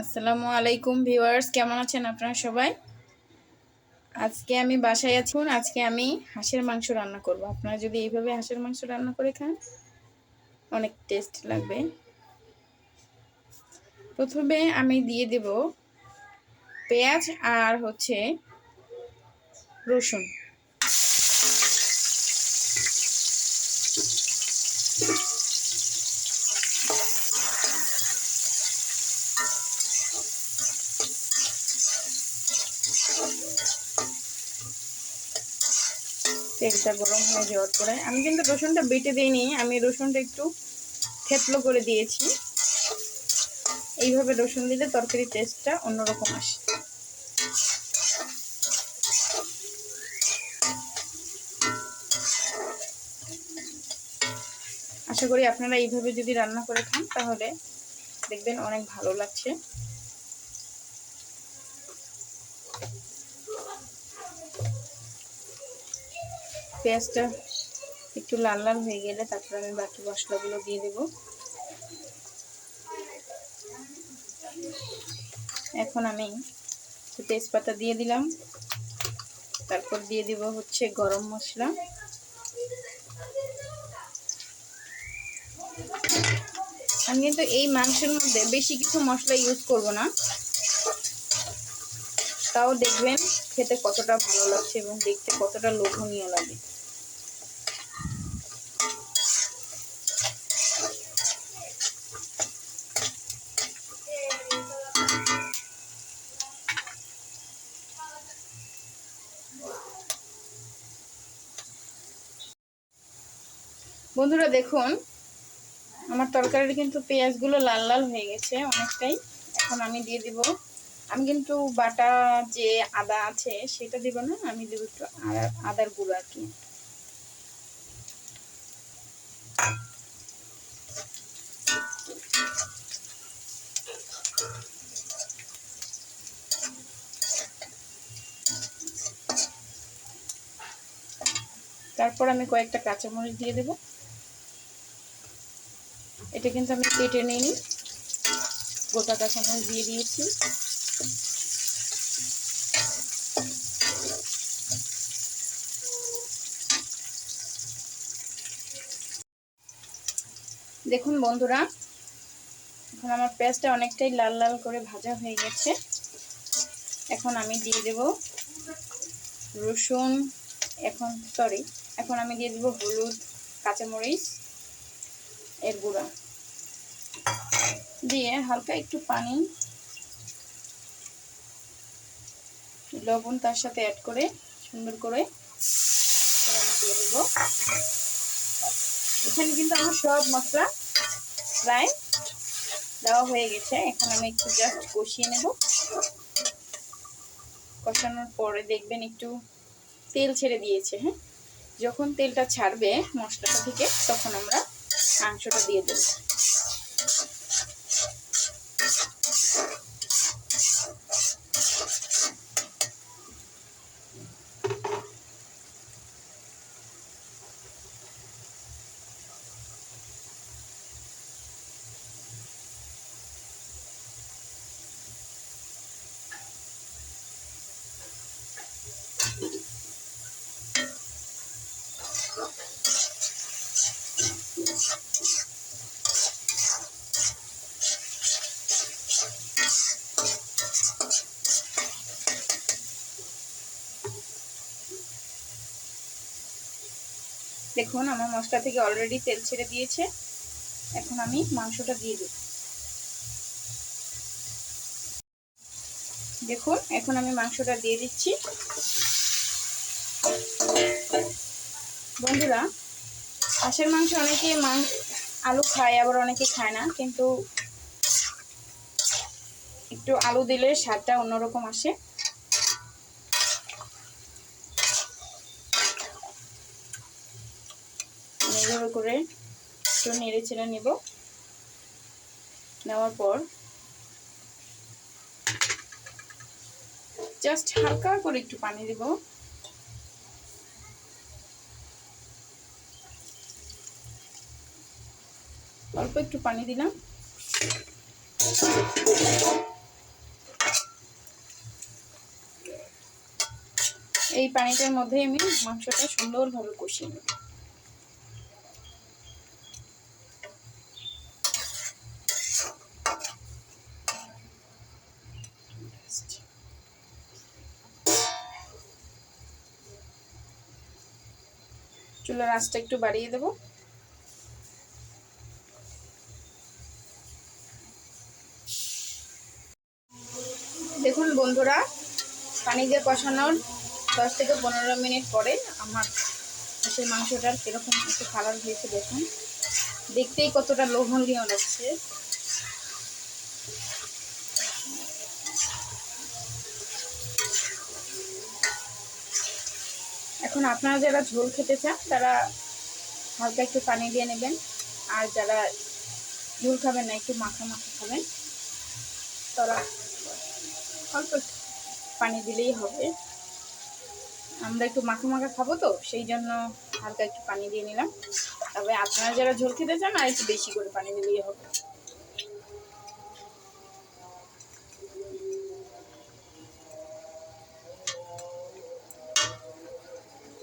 আসসালামু আলাইকুম ভিউয়ার্স, কেমন আছেন আপনারা সবাই? আজকে আমি বাসায় আছি। আজকে আমি হাঁসের মাংস রান্না করব। আপনারা যদি এইভাবে হাঁসের মাংস রান্না করে খান, অনেক টেস্ট লাগবে। প্রথমে আমি দিয়ে দেব পেঁয়াজ আর হচ্ছে রসুন। তেলটা গরম হয়ে যাওয়ার পরে আমি কিন্তু রসুনটা বেটে দিইনি, আমি রসুনটা একটু থেতলো করে দিয়েছি। এইভাবে রসুন দিলে তরকারির টেস্টটা অন্যরকম আসে। আশা করি আপনারা এইভাবে যদি রান্না করে খান, তাহলে দেখবেন অনেক ভালো লাগছে। পেঁয়াজটা একটু লাল লাল হয়ে গেলে তারপর আমি বাকি মশলাগুলো দিয়ে দেব। এখন আমি তেজপাতা দিয়ে দিলাম। তারপর দিয়ে দিব হচ্ছে গরম মশলা। আমি কিন্তু এই মাংসের মধ্যে বেশি কিছু মশলা ইউজ করব না। তাও দেখবেন খেতে কতটা ভালো লাগছে এবং দেখতে কতটা লোভনীয় লাগে। বন্ধুরা দেখুন, আমার তরকারির কিন্তু পেঁয়াজগুলো লাল লাল হয়ে গেছে অনেকটাই। এখন আমি দিয়ে দিব আমি কিন্তু বাটা যে আদা আছে সেটা দিব না আমি দেবো একটু আদার গুঁড়ো আর কি। তারপর আমি কয়েকটা কাঁচামরিচ দিয়ে দেব। এটা কিন্তু আমি কেটে নিইনি। গোটা কাঁচামরিচ দিয়ে দিয়েছি। দেখুন বন্ধুরা, এখন আমার পেঁয়াজটা অনেকটাই লাল লাল করে ভাজা হয়ে গেছে। এখন আমি দিয়ে দেব রসুন, এখন সরি এখন আমি দিয়ে দেব হলুদ, কাঁচামরিচ এর গুঁড়া। দিয়ে হালকা একটু পানি লবণ তার সাথে অ্যাড করে, সুন্দর করে দিয়ে দেব। এখানে কিন্তু আমার সব মশলা প্রায় দেওয়া হয়ে গেছে। এখন আমি একটু জাস্ট কষিয়ে নেব। কষানোর পরে দেখবেন একটু তেল ছেড়ে দিয়েছে হ্যাঁ? যখন তেলটা ছাড়বে মশলাটা থেকে, তখন আমরা মাংসটা দিয়ে দেব। দেখুন, আমার মশলা থেকে অলরেডি তেল ছেড়ে দিয়েছে। এখন আমি মাংসটা দিয়ে দেব। দেখুন, এখন আমি মাংসটা দিয়ে দিচ্ছি। বন্ধুরা, হাঁসের মাংস অনেকে মাংস আলু খায়, আবার অনেকে খায় না, কিন্তু একটু আলু দিলে স্বাদটা অন্যরকম আসে। ভালোভাবে করে একটু নেড়ে চেড়ে নেব। নেওয়ার পর জাস্ট হালকা করে একটু পানি দেব। অল্প একটু পানি দিলাম। এই পানিটার মধ্যে আমি মাংসটা সুন্দরভাবে কষিয়ে নেব। চুলার আঁচটা একটু বাড়িয়ে দেব। দেখুন বন্ধুরা পানি দিয়ে কষানোর দশ থেকে পনেরো মিনিট পরে আমার হাঁসের মাংসটার কীরকম একটু কালার হয়েছে দেখুন। দেখতেই কতটা লোভনীয় লাগছে। এখন আপনারা যারা ঝোল খেতে চান, তারা হালকা একটু পানি দিয়ে নেবেন। আর যারা ঝোল খাবেন না, একটু মাখা মাখা খাবেন, তারা অল্প পানি দিলেই হবে। আমরা একটু মাখা মাখা খাব তো, সেই জন্য হালকা একটু পানি দিয়ে নিলাম। তবে আপনারা যারা ঝোল খেতে চান, আর একটু বেশি করে পানি দিলেই হবে।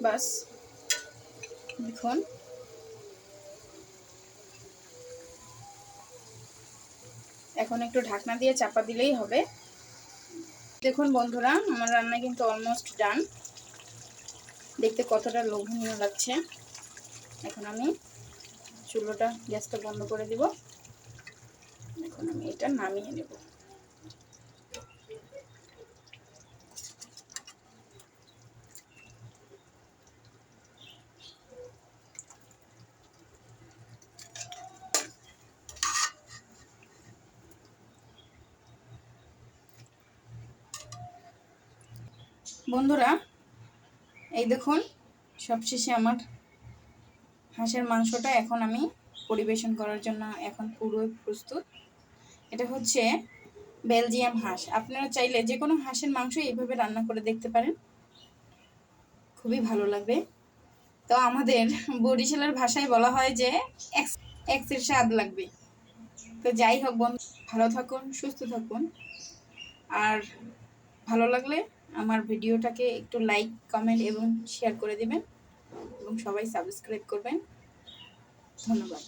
বাস। দেখুন। এখন একটু ঢাকনা দিয়ে চাপা দিলেই হবে। দেখুন বন্ধুরা, আমার রান্না কিন্তু অলমোস্ট ডান দেখতে কতটা লোভনীয় লাগছে। এখন আমি চুলোটা গ্যাসটা বন্ধ করে দিব। এখন আমি এটা নামিয়ে নেব। বন্ধুরা, এই দেখুন, সবশেষে আমার হাঁসের মাংসটা এখন আমি পরিবেশন করার জন্য এখন পুরোই প্রস্তুত। এটা হচ্ছে বেলজিয়াম হাঁস। আপনারা চাইলে যে কোনো হাঁসের মাংস এইভাবে রান্না করে দেখতে পারেন। খুবই ভালো লাগবে। তো আমাদের বরিশালের ভাষায় বলা হয় যে এক্সের স্বাদ লাগবে। তো যাই হোক বন্ধু, ভালো থাকুন, সুস্থ থাকুন। আর ভালো লাগলে আমার ভিডিওটাকে একটু লাইক কমেন্ট এবং শেয়ার করে দেবেন। এবং সবাই সাবস্ক্রাইব করবেন। ধন্যবাদ।